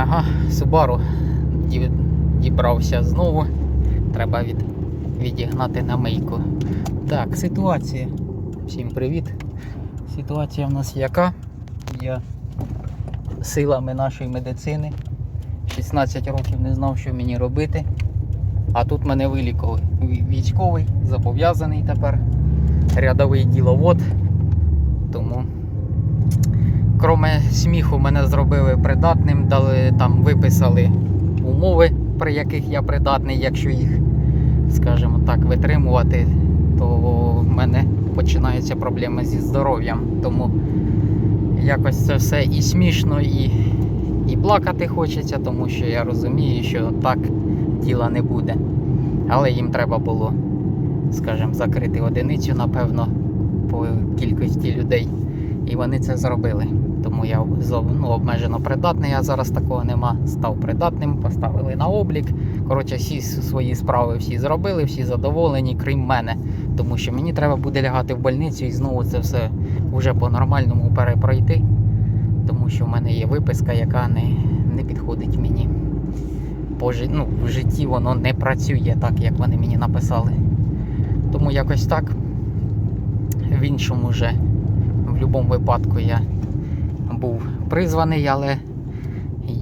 Ага, Subaru дібрався знову. Треба від, відігнати на мийку. Так, ситуація. Всім привіт. Ситуація в нас яка? Я силами нашої медицини 16 років не знав, що мені робити. А тут мене вилікували. Військовий, зобов'язаний тепер, рядовий діловод. Тому Кроме сміху, мене зробили придатним, дали там виписали умови, при яких я придатний, якщо їх, скажімо так, витримувати, то в мене починаються проблеми зі здоров'ям. Тому якось це все і смішно, і, і плакати хочеться, тому що я розумію, що так діла не буде. Але їм треба було, скажімо, закрити одиницю, напевно, по кількості людей. І вони це зробили. Тому я ну, обмежено придатний, а зараз такого нема. Став придатним, поставили на облік. Коротше, всі свої справи всі зробили, всі задоволені, крім мене. Тому що мені треба буде лягати в больницю і знову це все вже по-нормальному перепройти. Тому що в мене є виписка, яка не, не підходить мені. По, ну, в житті воно не працює так, як вони мені написали. Тому якось так. В іншому вже в будь-якому випадку я був призваний, але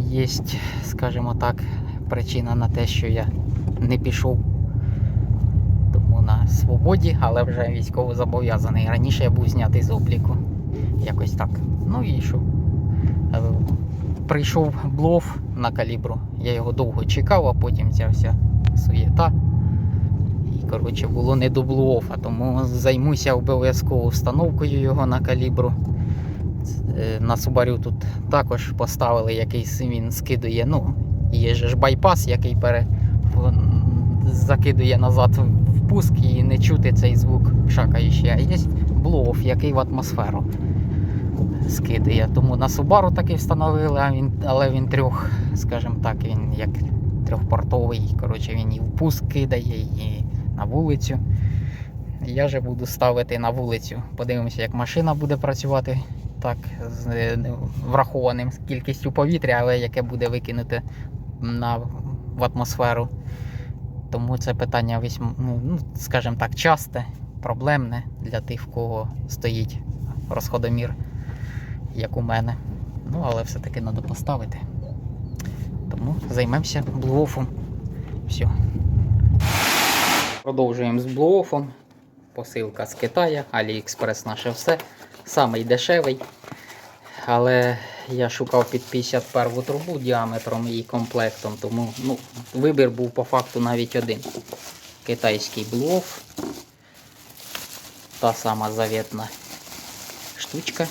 є, скажімо так, причина на те, що я не пішов. Тому на свободі, але вже військово зобов'язаний. Раніше я був знятий з обліку. Якось так. Ну і що? Е, Прийшов блов на калібру. Я його довго чекав, а потім ця вся суєта. Коротше, було не до блуофа, тому займуся обов'язково встановкою його на калібру. Е, На Subaru тут також поставили якийсь він скидує. Ну, є ж байпас, який пере... закидує назад в пуск і не чути цей звук шакаючий. А є блоуф, який в атмосферу скидує. Тому на Subaru такий встановили, а він, але він трьох, скажімо так, він як трьохпортовий. Коротше, він і в пуск кидає, і на вулицю. Я же буду ставити на вулицю. Подивимося, як машина буде працювати так, з е, врахованим кількістю повітря, але яке буде викинуте на, в атмосферу. Тому це питання ну, ну, скажімо так, часте, проблемне для тих, в кого стоїть розходомір, як у мене. Ну, але все-таки треба поставити. Тому займемося блуофом. Все. Продовжуємо з блуофом. Посилка з Китаю, Аліекспрес наше все. Самий дешевий. Але я шукав під 51 трубу діаметром і комплектом, тому ну, вибір був по факту навіть один. Китайський блуоф. Та сама завітна штучка.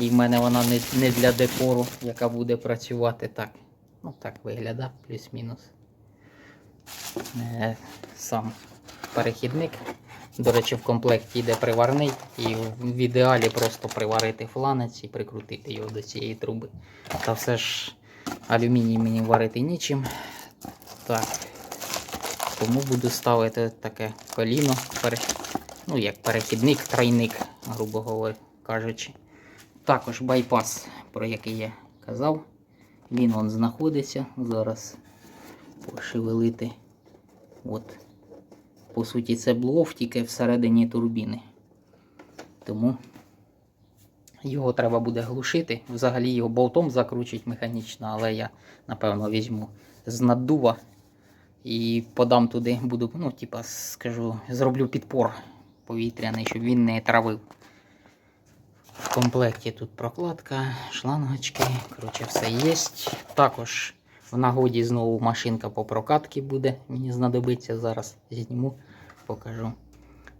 І в мене вона не, не для декору, яка буде працювати так. Ну так виглядає, плюс-мінус. Е, Сам перехідник. До речі, в комплекті йде приварний, і в ідеалі просто приварити фланець і прикрутити його до цієї труби. Та все ж алюміній мені варити нічим. Так. Тому буду ставити таке коліно, ну як перехідник, тройник, грубо кажучи. Також байпас, про який я казав. Він он знаходиться. Зараз пошевелити. От. По суті, це блов тільки всередині турбіни. Тому його треба буде глушити. Взагалі його болтом закручують механічно, але я, напевно, візьму з наддува і подам туди, буду, ну, типа, скажу, зроблю підпор повітряний, щоб він не травив. В комплекті тут прокладка, шлангочки, коротше, все є. Також в нагоді знову машинка по прокатці буде. Мені знадобиться зараз зніму, покажу.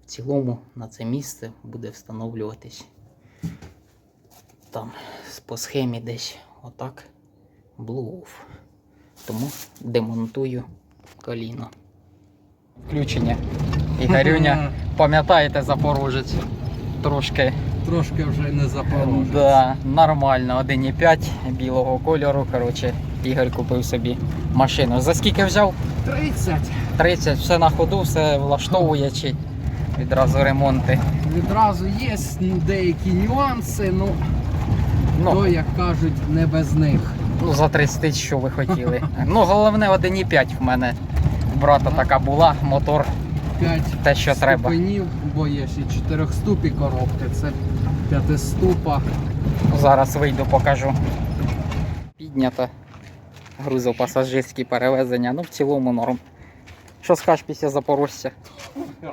В цілому на це місце буде встановлюватись там по схемі десь отак блуоф. Тому демонтую коліно. Включення. Ігорюня, пам'ятаєте Запорожець? Трошки Трошки вже не запорожець. Да, нормально, 1,5 білого кольору. Коротше, Ігор купив собі машину. За скільки взяв? 30. 30, все на ходу, все влаштовує чи відразу ремонти. Відразу є деякі нюанси, ну, Ну, то, як кажуть, не без них. Ну, за 30 тисяч, що ви хотіли. Ну, головне 1,5 в мене. Брата така була, мотор 5 те, що треба. бо є ще 4 ступі коробки, це п'ятиступа. Зараз вийду, покажу. Піднято грузопасажирські перевезення. Ну, в цілому норм. Що скажеш після Запорожця?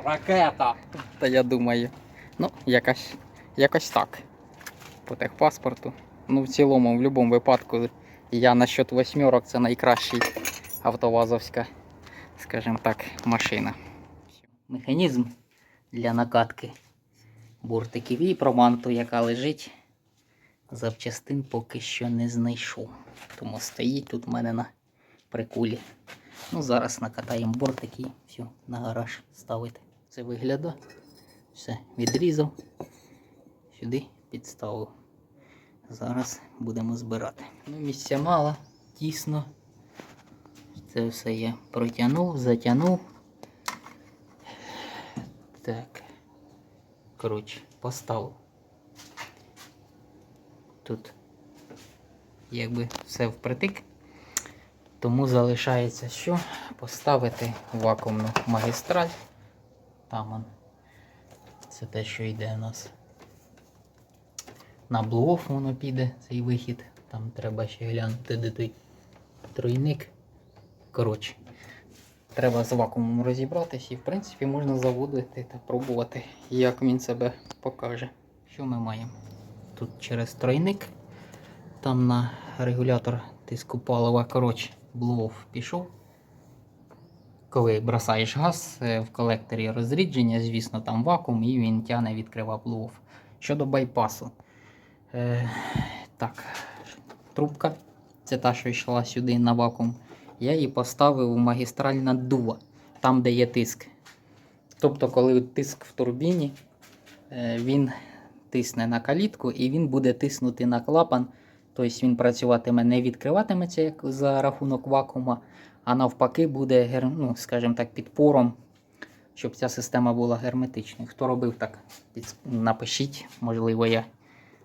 Ракета! Та я думаю. Ну, якось, якось так. По техпаспорту. Ну, в цілому, в будь-якому випадку, я насчет восьмерок це найкращий автовазовська, скажімо так, машина. Механізм для накатки бортиків і проманту, яка лежить. Запчастин поки що не знайшов. Тому стоїть тут в мене на прикулі. Ну, зараз накатаємо бортик і все, на гараж ставити. Це виглядає. Все, відрізав. Сюди підставив. Зараз будемо збирати. Ну, місця мало, тісно. Це все я протягнув, затягнув. Так. Коротше, поставив. Тут якби все впритик. Тому залишається що? Поставити вакуумну магістраль. Там он. Це те, що йде у нас. На блуоф воно піде, цей вихід. Там треба ще глянути, де той тройник. Коротше, треба з вакуумом розібратися і в принципі можна заводити та пробувати, як він себе покаже. Що ми маємо? Тут через тройник, там на регулятор тиску палива, коротше, блуоф пішов. Коли бросаєш газ е, в колекторі розрідження, звісно, там вакуум і він тягне відкрива блуоф. Щодо байпасу. Е, так, трубка. Це та, що йшла сюди на вакуум. Я її поставив у магістраль наддува, там, де є тиск. Тобто, коли тиск в турбіні, е, він тисне на калітку і він буде тиснути на клапан. Тобто він працюватиме, не відкриватиметься як за рахунок вакуума, а навпаки буде, ну, скажімо так, підпором, щоб ця система була герметичною. Хто робив так, напишіть, можливо, я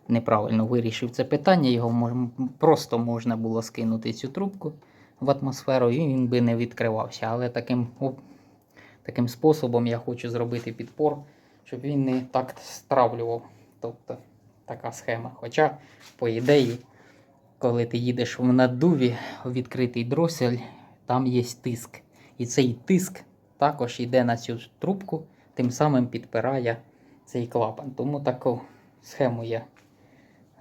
неправильно вирішив це питання. Його мож... просто можна було скинути цю трубку в атмосферу, і він би не відкривався. Але таким, таким способом я хочу зробити підпор, щоб він не так стравлював. Тобто така схема. Хоча, по ідеї, коли ти їдеш в наддуві, у відкритий дросель, там є тиск. І цей тиск також йде на цю трубку, тим самим підпирає цей клапан. Тому таку схему я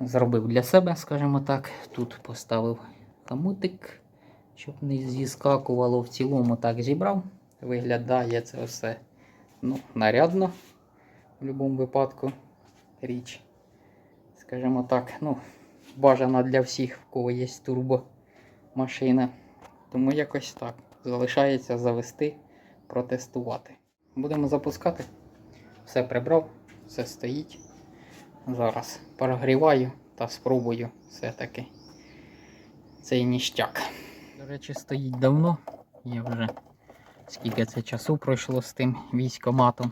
зробив для себе, скажімо так. Тут поставив хамутик, щоб не зіскакувало. В цілому так зібрав. Виглядає це все ну, нарядно в будь-якому випадку річ. Скажімо так, ну, бажана для всіх, в кого є турбомашина. Тому якось так. Залишається завести, протестувати. Будемо запускати. Все прибрав, все стоїть. Зараз прогріваю та спробую все-таки цей ніштяк. До речі, стоїть давно. Я вже скільки це часу пройшло з тим військоматом.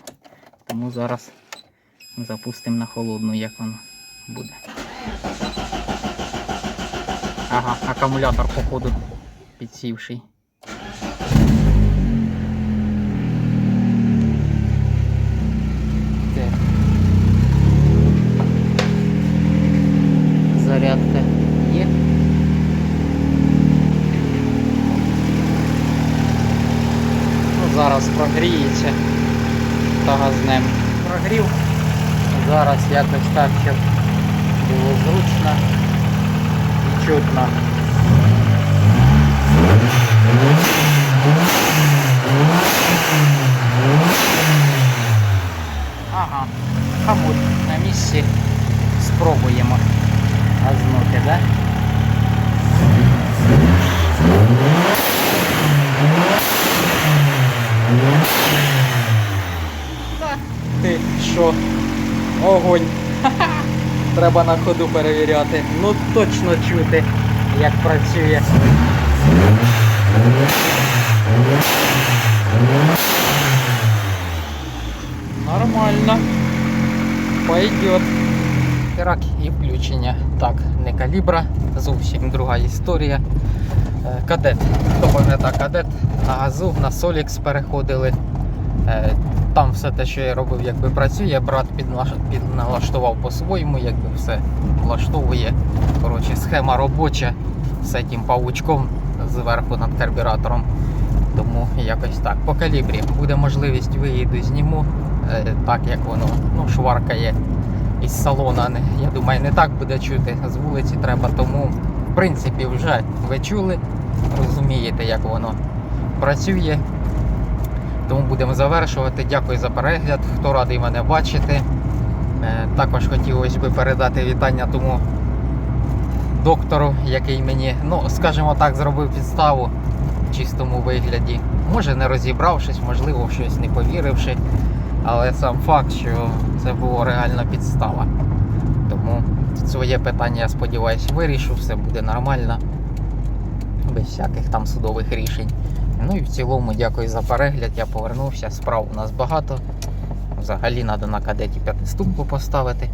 Тому зараз запустимо на холодну, як воно буде. Ага, акумулятор, походу, підсівший. Зарядка є. Ну, зараз прогріється та газнем. Прогрів. Зараз якось так, щоб було зручно і чутно. Ага, хамут на місці. Спробуємо газнути, да? Та Ти що? Огонь. Треба на ходу перевіряти. Ну точно чути, як працює. Нормально. Пойдет. херак і включення. Так, не калібра, зовсім друга історія. Е, Кадет. Хто пам'ятає кадет на газу, на Солікс переходили. Там все те, що я робив, якби працює, брат підналаштував по-своєму, якби все влаштовує. Коротше, схема робоча, все тим паучком зверху над карбюратором. Тому якось так. По калібрі буде можливість виїду зніму, е, так як воно ну, шваркає із салона. Я думаю, не так буде чути. З вулиці треба, тому в принципі вже ви чули, розумієте, як воно працює. Тому будемо завершувати. Дякую за перегляд. Хто радий мене бачити. Е, Також хотілося б передати вітання тому доктору, який мені, ну, скажімо так, зробив підставу в чистому вигляді. Може не розібравшись, можливо, щось не повіривши. Але сам факт, що це була реальна підстава. Тому своє питання, я сподіваюся, вирішу, все буде нормально. Без всяких там судових рішень. Ну і в цілому дякую за перегляд. Я повернувся. Справ у нас багато. Взагалі треба на кадеті п'ятиступку поставити.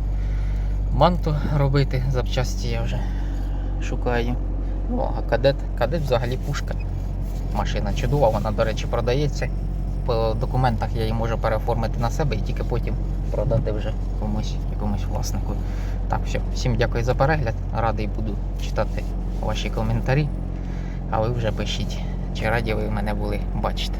Манту робити, запчасті я вже шукаю. Ну, а кадет, кадет взагалі пушка. Машина чудова, вона, до речі, продається. По документах я її можу переоформити на себе і тільки потім продати вже комусь, якомусь власнику. Так, все. Всім дякую за перегляд. Радий буду читати ваші коментарі. А ви вже пишіть, чи раді ви мене були бачити.